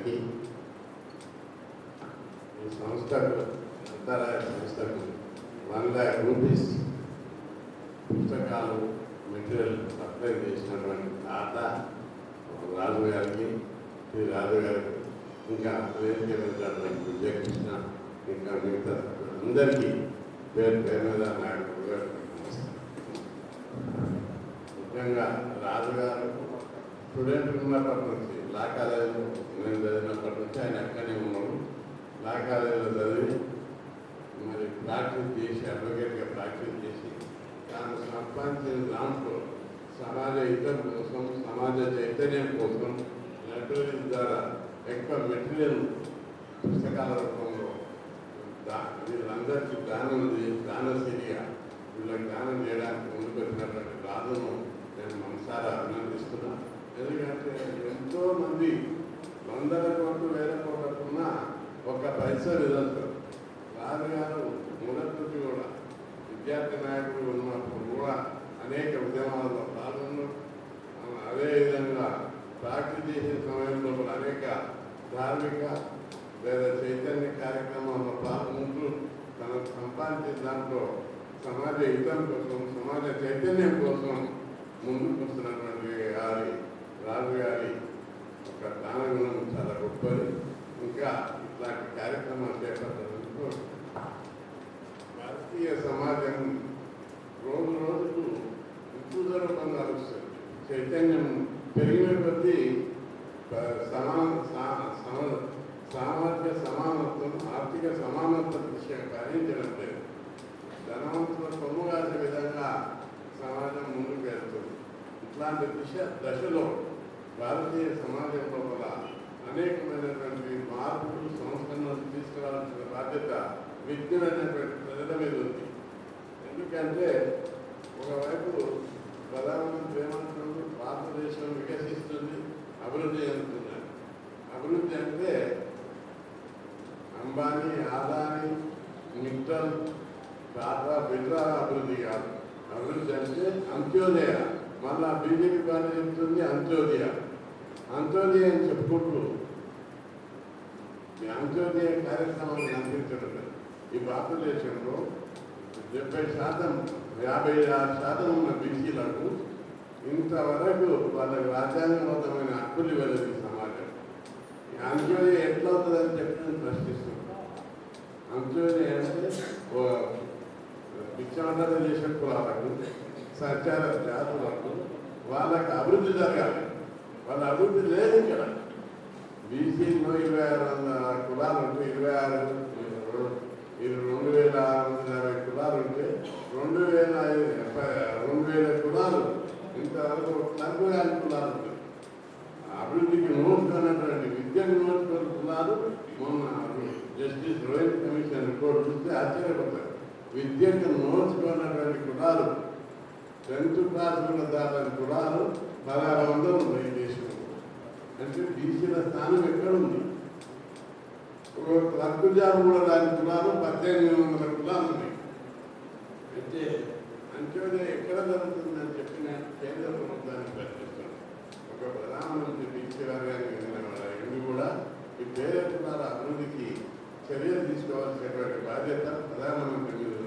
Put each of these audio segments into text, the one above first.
గారికి ఈ సంస్థకు అంతరాయ సంస్థకు వన్ ల్యాక్ రూపీస్ పుస్తకాలు మెటీరియల్ సప్లై చేసినటువంటి తాత రాజు గారికి శ్రీ రాజు గారికి ఇంకా వేదిక విజయకృష్ణ ఇంకా మిగతా అందరికీ పేరు పేరు మీద నాయకుడు ముఖ్యంగా రాజుగారు స్టూడెంట్ ఉన్నప్పటి నుంచి లా కాలేజీలో నేను చదివినప్పటి నుంచి ఆయన అక్కడనే ఉన్నాడు. లా కాలేజీలో చదివి మరి ప్రాక్టీస్ చేసి అడ్వకేట్గా ప్రాక్టీస్ చేసి తాను సంపాదించిన దాంట్లో సమాజ హితం కోసం సమాజ చైతన్యం కోసం లైబ్రరీ ద్వారా ఎక్కువ మెటీరియల్ పుస్తకాల రూపంలో దా- వీళ్ళందరికీ దానం చేసి దానశీలిగా వీళ్ళకి దానం చేయడానికి ముందుకు రాజును నేను మనసారా అభినందిస్తున్నా. ఎందుకంటే ఎంతో మంది వందల కోట్లు వేల కోట్లకున్న ఒక పైసా విధంతారు రాజు గారు మొదటి నుంచి కూడా విద్యార్థి నాయకుడు ఉన్నప్పుడు కూడా అనేక ఉద్యమాలలో పాల్గొన్నారు ఆ, అదేవిధంగా ప్రాక్టీస్ చేసే సమయంలో కూడా అనేక ధార్మిక లేదా చైతన్య కార్యక్రమాల్లో పాల్గొంటూ తనకు సంపాదించిన దాంట్లో సమాజ హితం కోసం సమాజ చైతన్యం కోసం ముందుకు వస్తున్నటువంటి గారి రాజు గారి ఒక దానగుణం చాలా గొప్పది. ఇంకా ఇట్లాంటి కార్యక్రమాలు చేపట్టడంతో భారతీయ సమాజం రోజు రోజుకు ఉత్తుదరూపంగా వస్తుంది చైతన్యం పెరిగిన కొద్దీ ప- సమాన సా- సమానత్వం ఆర్థిక సమానత్వం విషయం భరించడం లేదు. ధనవంతుల సొమ్ము కాసే విధంగా సమాజం ముందుకు వెళ్తుంది. ఇట్లాంటి దిశ దశలో భారతీయ సమాజం లోపల అనేకమైనటువంటి మార్పులు సంస్కరణలు తీసుకురావాల్సిన బాధ్యత విజ్ఞమైనటువంటి ప్రజల మీద ఉంది. ఎందుకంటే ఒకవైపు ప్రధానమంత్రి ఏమంటున్నారు భారతదేశం వికసిస్తుంది అభివృద్ధి చెందుతున్నారు. అభివృద్ధి అంటే అంబానీ ఆదాని మిట్టల్ దాదా బిర్లా అభివృద్ధి కాదు అభివృద్ధి అంటే అంత్యోదయ. మళ్ళా బీజేపీ పార్టీ చెప్తుంది అంత్యోదయ. అంత్యోదయ అని చెప్పుకుంటూ ఈ అంత్యోదయ కార్యక్రమాన్ని అందించడం ఈ భారతదేశంలో డెబ్బై శాతం యాభై ఆరు శాతం ఉన్న బీసీలకు ఇంతవరకు వాళ్ళకి రాజ్యాంగబద్ధమైన హక్కులు ఇవ్వలేదు సమాజం. ఈ అంత్యోదయ ఎట్లా అవుతుందని చెప్పి నేను ప్రశ్నిస్తున్నాను. అంత్యోదయ అంటే ఓ పిచ్చాంతర చేసే కులాలకు సంచార జాతులకు వాళ్ళకి అభివృద్ధి జరగాలి. వాళ్ళ అభివృద్ధి లేదు ఇక్కడ. బీసీలో ఇరవై ఆరు వందల కులాలు ఉంటే ఇరవై ఆరు రెండు వేల ఆరు వందల యాభై కులాలు ఉంటే రెండు వేల రెండు వేల కులాలు ఇంతవరకు నలభై ఐదు కులాలు ఉంటాయి అభివృద్ధికి నోచుకున్నటువంటి విద్యను నోచుకున్న కులాలు మొన్న జస్టిస్ రోహిత్ కమిషన్ రిపోర్ట్ చూస్తే ఆశ్చర్యపోతారు. విద్యకు నోచుకున్నటువంటి కులాలు టెన్త్ క్లాస్ కూడా దాని కులాలు పదహారు వందలు ఉన్నాయి దేశంలో. అంటే బీసీల స్థానం ఎక్కడ ఉంది క్లబ్ జాబ్ కూడా దాని కులాలు పద్దెనిమిది వందల కులాలు ఉన్నాయి. అయితే అంత్యోదయ ఎక్కడ జరుగుతుందని చెప్పిన కేంద్ర ప్రభుత్వాన్ని ప్రశ్నిస్తాను ఒక ప్రధానమంత్రి బీసీ వర్గానికి చెందిన కూడా ఈ పేద కులాల అభివృద్ధికి చర్యలు తీసుకోవాల్సినటువంటి బాధ్యత ప్రధానమంత్రి మీద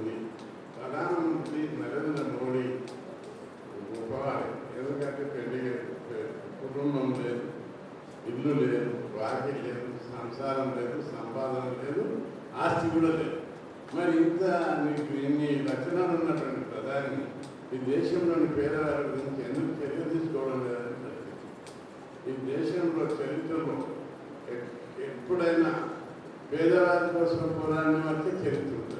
ప్రధానమంత్రి నరేంద్ర మోడీ గొప్పవాడే ఎందుకంటే పెళ్ళి కుటుంబం లేదు ఇల్లు లేదు వాకి లేదు సంసారం లేదు సంపాదన లేదు ఆస్తి కూడా లేదు. మరి ఇంత నీకు ఇన్ని లక్షణాలు ఉన్నటువంటి ప్రధాని ఈ దేశంలోని పేదవారి గురించి ఎందుకు చర్య తీసుకోవడం లేదని ఈ దేశంలో చరిత్రలో ఎప్పుడైనా పేదవారి కోసం పోరాడిన వారికి చరిత్ర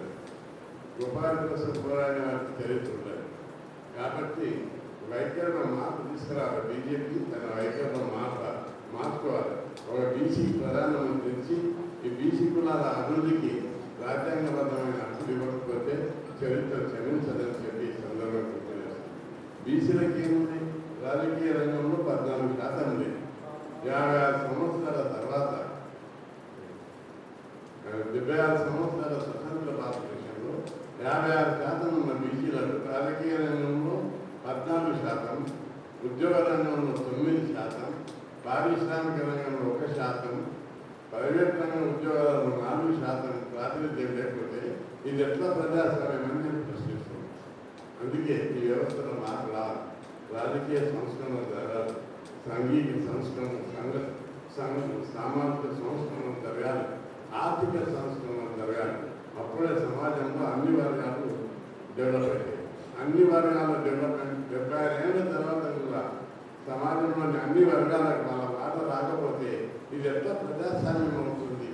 ఉపాధి కోసం పోరాడిన వారికి చరిత్ర ఉంటుంది కాబట్టి వైఖరిలో మార్పు తీసుకురావాలి. బీజేపీ తన వైఖరిలో మార్పు మార్చుకోవాలి. ఒక బీసీ ప్రధానమంత్రి ఇచ్చి ఈ బీసీ కులాల అభివృద్ధికి రాజ్యాంగబద్ధమైన హక్కులు ఇవ్వకపోతే చరిత్ర క్షమించదని చెప్పి ఈ సందర్భంగా గుర్తు బీసీలకి ఏముంది? రాజకీయ రంగంలో పద్నాలుగు శాతం ఉంది. యాభై ఆరు సంవత్సరాల తర్వాత డెబ్బై ఆరు సంవత్సరాల యాభై ఆరు శాతం ఉన్న బీసీలకు రాజకీయ రంగంలో పద్నాలుగు శాతం ఉద్యోగ రంగంలో తొమ్మిది శాతం పారిశ్రామిక రంగంలో ఒక శాతం ప్రైవేట్ రంగ ఉద్యోగాలలో నాలుగు శాతం ప్రాతినిధ్యం లేకపోతే ఇది ఎట్లా ప్రజాస్వామ్యం అని నేను ప్రశ్నిస్తున్నాను. అందుకే ఈ వ్యవస్థలో మార్పు రావాలి రాజకీయ సంస్కరణ జరగాలి సాంఘిక సంస్కరణ సంఘ సంఘ సామాజిక సంస్కరణ జరగాలి ఆర్థిక సంస్కరణ జరగాలి అప్పుడే సమాజంలో అన్ని వర్గాలు డెవలప్ అయ్యాయి. అన్ని వర్గాల డెవలప్మెంట్ డెబ్బై ఐదేళ్ళ తర్వాత కూడా సమాజంలోని అన్ని వర్గాలకు వాళ్ళ మాట రాకపోతే ఇది ఎట్లా ప్రజాస్వామ్యం అవుతుంది?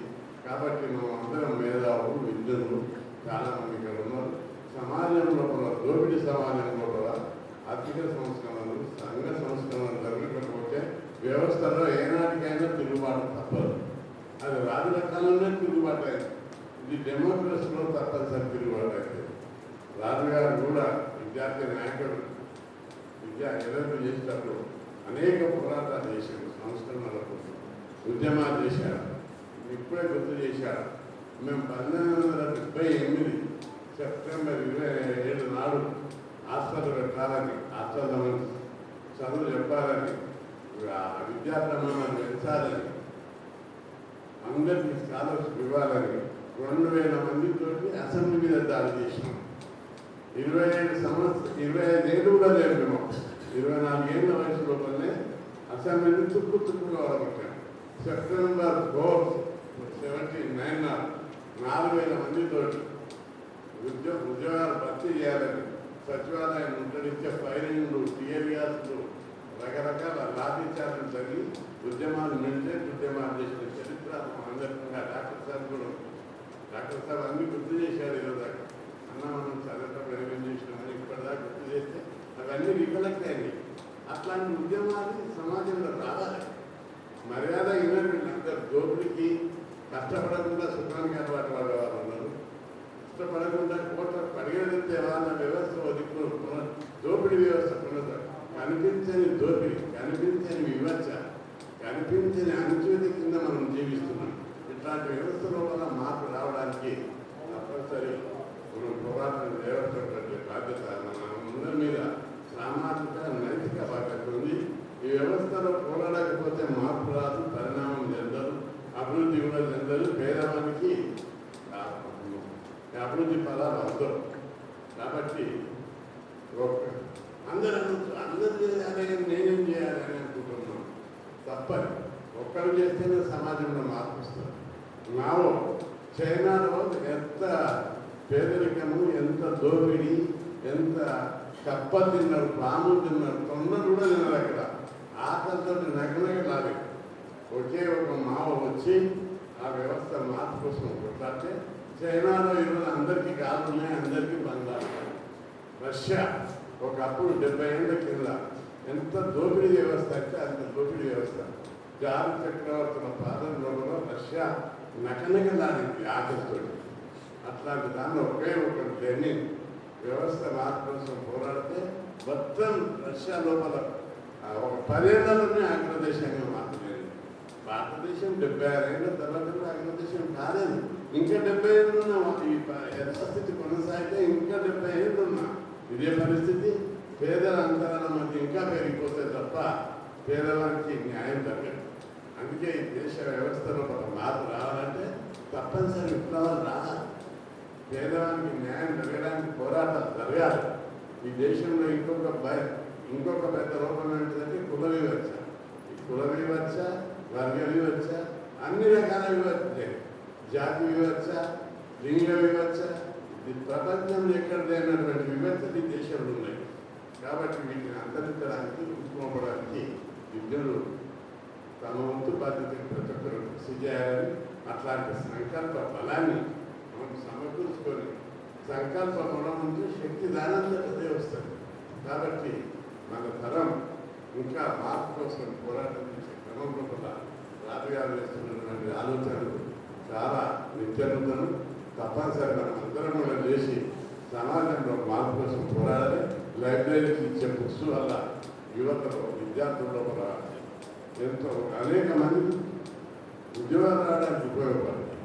కాబట్టి మనం అందరం మేధావులు విద్యులు చాలామంది ఇక్కడ ఉన్నారు. సమాజంలో కూడా దోపిడీ సమాజంలో కూడా ఆర్థిక సంస్కరణలు సంఘ సంస్కరణలు జరగకపోతే వ్యవస్థలో ఏనాటికైనా తిరుగుబాటు తప్పదు. అది రాజుల కాలంలో తిరుగుబాటు అయింది ఈ డెమోక్రసీలో తప్పనిసరి తిరుగుబాటు రాజుగారు కూడా విద్యార్థి నాయకుడు విద్యా ఎదురు చేసేటప్పుడు అనేక పోరాటాలు చేశారు సంస్కరణల కోసం ఉద్యమాలు చేశారు ఇప్పుడే గుర్తు చేశారు. మేము పంతొమ్మిది వందల డెబ్బై ఎనిమిది సెప్టెంబర్ ఇరవై ఏడు నాడు హాస్టల్ పెట్టాలని హాస్టల్ చదువు చెప్పాలని ఆ విద్యా ప్రమాణాలు పెంచాలని అందరికీ స్కాలర్షిప్ ఇవ్వాలని రెండు వేల మందితోటి అసెంబ్లీ మీద దాడి చేసినాం. ఇరవై ఐదు సంవత్సరం ఇరవై ఐదు ఏళ్ళు కూడా లేవు మేము. ఇరవై నాలుగేళ్ళ వయసు లోపలనే అసెంబ్లీని తుక్కు తుక్కుగా వడగొట్టాం సెప్టెంబర్ ఫోర్ సెవెంటీ నైన్ నాలుగు వేల మందితోటి ఉద్యోగ ఉద్యోగాలు భర్తీ చేయాలని సచివాలయం ముట్టడించే ఫైరింగ్లు టీఆర్ రకరకాల లాభించాలని జరిగి ఉద్యమాలు నిలిచే ఉద్యమాలు చేసిన చరిత్ర అందరికంగా డాక్టర్ సార్ కూడా డాక్టర్ సార్ అన్ని గుర్తు చేశారు ఈరోజు దాకా అన్న మనం చదవటం ఏమేం చేసినామని ఇప్పటిదాకా గుర్తు చేస్తే అవన్నీ రికలెక్ట్ అయ్యాయి అట్లాంటి ఉద్యమాలు సమాజంలో రావాలి. మర్యాద ఇవ్వండి దోపిడికి కష్టపడకుండా సుఖానికి అలవాటు పడే వాళ్ళు ఉన్నారు. కష్టపడకుండా కోట పరిగెడితే వాళ్ళ వ్యవస్థ ఒదిక్కు దోపిడీ వ్యవస్థ పునరు కనిపించని దోపిడీ కనిపించని వివచ్చ కనిపించని అణచివేత కింద మనం జీవిస్తున్నాం. ఇట్లాంటి వ్యవస్థలో వల్ల మార్పు రావడానికి తప్పనిసరి మనం పోరాటం చేయవలసినటువంటి బాధ్యత మన మీద సామాజిక నైతిక బాధ్యత ఉంది. ఈ వ్యవస్థలో పోరాడకపోతే మార్పు రాదు పరిణామం చెందదు అభివృద్ధి కూడా చెందదు. పేదవానికి అభివృద్ధి పదాలు అందరు కాబట్టి అందరూ అందరు చేయాలని నేనేం చేయాలని అనుకుంటున్నాను అనుకుంటున్నాం. తప్పని. ఒక్కరు చేస్తేనే సమాజంలో మార్పు వస్తుంది. మావో చైనాలో ఎంత పేదరికము ఎంత దోపిడి ఎంత కప్ప తిన్నారు పాము తిన్నారు తొందర కూడా తిన్నారు అక్కడ ఆకలితో నగ్నగలాలి ఒకే ఒక మావ వచ్చి ఆ వ్యవస్థ మార్పు కోసం కొట్లాడితే చైనాలో ఈరోజు అందరికీ కాళ్ళు ఉన్నాయి అందరికీ బంధాలు. రష్యా ఒకప్పుడు డెబ్బై ఏళ్ళ కింద ఎంత దోపిడీ వ్యవస్థ అంటే అంత దోపిడీ వ్యవస్థ. జారు చక్రవర్తుల పాలనలో కూడా రష్యా నకనకలాడింది ఆకలితో అట్లాంటి దాన్ని ఒకే ఒక లెనిన్ వ్యవస్థ మార్పు కోసం పోరాడితే మొత్తం రష్యా లోపల ఒక పదేళ్ళలోనే అగ్రదేశంగా మాత్రమే భారతదేశం డెబ్బై ఆరు ఏళ్ళ తర్వాత కూడా అగ్రదేశం కాలేదు. ఇంకా డెబ్బై ఏళ్ళున్నా ఉన్న ఈ యథాస్థితి కొనసాగితే ఇంకా డెబ్బై ఏళ్ళున్నా ఇదే పరిస్థితి. పేదల అంతరాల మధ్య ఇంకా పెరిగిపోతే తప్ప పేదవారికి న్యాయం తగ్గదు అందుకే ఈ దేశ వ్యవస్థలో ఒక మార్పు రావాలి. తప్పనిసరి విప్లవాలు రావాలి పేదవానికి న్యాయం జరగడానికి పోరాటాలు జరగాలి. ఈ దేశంలో ఇంకొక భయ ఇంకొక పెద్ద రూపం ఏంటంటే కుల వివక్ష. ఈ కుల వివక్ష వర్గ వివక్ష అన్ని రకాల వివక్ష జాతి వివక్ష లింగ వివక్ష. ఇది ప్రపంచంలో ఎక్కడైనటువంటి వివక్షలు ఈ దేశంలో ఉన్నాయి. కాబట్టి వీటిని అంతరించడానికి ఉద్యమపడానికి విద్యలు తమ వంతు బాధ్యతను ప్రతి ఒక్కరు కృషి చేయాలని అట్లాంటి సంకల్ప బలాన్ని మనం సమకూర్చుకొని సంకల్ప బలం నుంచి శక్తి దానంతటదే వస్తుంది కాబట్టి మన తరం ఇంకా మార్పు కోసం పోరాటం చేసే క్రమం లోపల రాజుగారు వేస్తున్నటువంటి ఆలోచనలు చాలా నిత్యనూతనం తప్పనిసరి మనం అందరం కూడా చేసి సమాజంలో మార్పు కోసం పోరాడాలి. లైబ్రరీకి ఇచ్చే బుక్స్ వల్ల యువతలో విద్యార్థుల్లో ఎంతో అనేక మంది ఉద్యోగాలు రావడానికి ఉపయోగపడతాయి.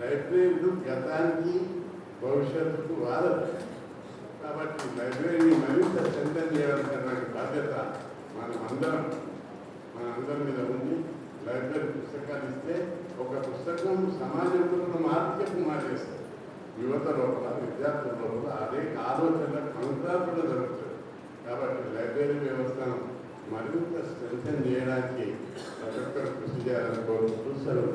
లైబ్రరీలు గతానికి భవిష్యత్తుకు వారదు కాబట్టి లైబ్రరీని మరింత సెంటర్ చేయాల్సిన బాధ్యత మనమందరం మనందరి మన అందరి మీద ఉంది. లైబ్రరీ పుస్తకాలు ఇస్తే ఒక పుస్తకం సమాజంలో మార్కెట్ మార్చేస్తుంది యువత లోపల విద్యార్థుల లోపల అదే ఆలోచన కంకాపులు జరుగుతుంది కాబట్టి లైబ్రరీ వ్యవస్థను మరింత స్ట్రెంగ్ చేయడానికి ప్రతి ఒక్కరు కృషి చేయాలని కోరుకుంటూ సెలవు.